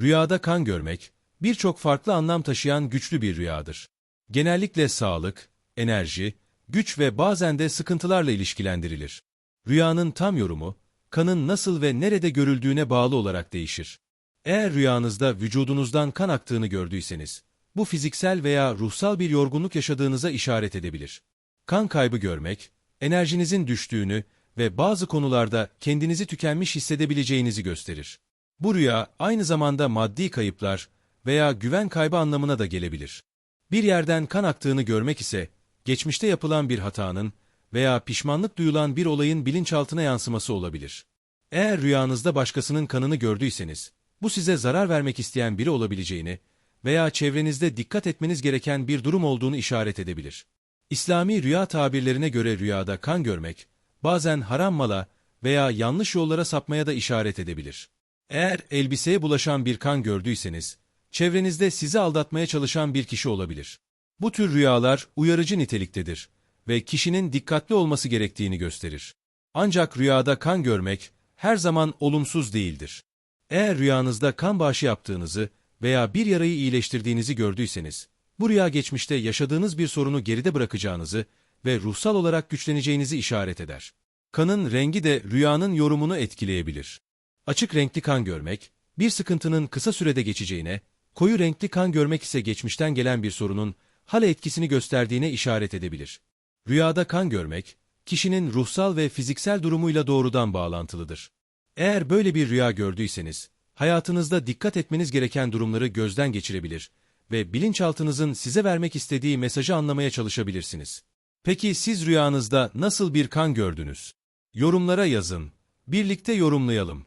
Rüyada kan görmek, birçok farklı anlam taşıyan güçlü bir rüyadır. Genellikle sağlık, enerji, güç ve bazen de sıkıntılarla ilişkilendirilir. Rüyanın tam yorumu, kanın nasıl ve nerede görüldüğüne bağlı olarak değişir. Eğer rüyanızda vücudunuzdan kan aktığını gördüyseniz, bu fiziksel veya ruhsal bir yorgunluk yaşadığınıza işaret edebilir. Kan kaybı görmek, enerjinizin düştüğünü ve bazı konularda kendinizi tükenmiş hissedebileceğinizi gösterir. Bu rüya aynı zamanda maddi kayıplar veya güven kaybı anlamına da gelebilir. Bir yerden kan aktığını görmek ise, geçmişte yapılan bir hatanın veya pişmanlık duyulan bir olayın bilinçaltına yansıması olabilir. Eğer rüyanızda başkasının kanını gördüyseniz, bu size zarar vermek isteyen biri olabileceğini veya çevrenizde dikkat etmeniz gereken bir durum olduğunu işaret edebilir. İslami rüya tabirlerine göre rüyada kan görmek, bazen haram mala veya yanlış yollara sapmaya da işaret edebilir. Eğer elbiseye bulaşan bir kan gördüyseniz, çevrenizde sizi aldatmaya çalışan bir kişi olabilir. Bu tür rüyalar uyarıcı niteliktedir ve kişinin dikkatli olması gerektiğini gösterir. Ancak rüyada kan görmek her zaman olumsuz değildir. Eğer rüyanızda kan bağışı yaptığınızı veya bir yarayı iyileştirdiğinizi gördüyseniz, bu rüya geçmişte yaşadığınız bir sorunu geride bırakacağınızı ve ruhsal olarak güçleneceğinizi işaret eder. Kanın rengi de rüyanın yorumunu etkileyebilir. Açık renkli kan görmek, bir sıkıntının kısa sürede geçeceğine, koyu renkli kan görmek ise geçmişten gelen bir sorunun hala etkisini gösterdiğine işaret edebilir. Rüyada kan görmek, kişinin ruhsal ve fiziksel durumuyla doğrudan bağlantılıdır. Eğer böyle bir rüya gördüyseniz, hayatınızda dikkat etmeniz gereken durumları gözden geçirebilir ve bilinçaltınızın size vermek istediği mesajı anlamaya çalışabilirsiniz. Peki siz rüyanızda nasıl bir kan gördünüz? Yorumlara yazın. Birlikte yorumlayalım.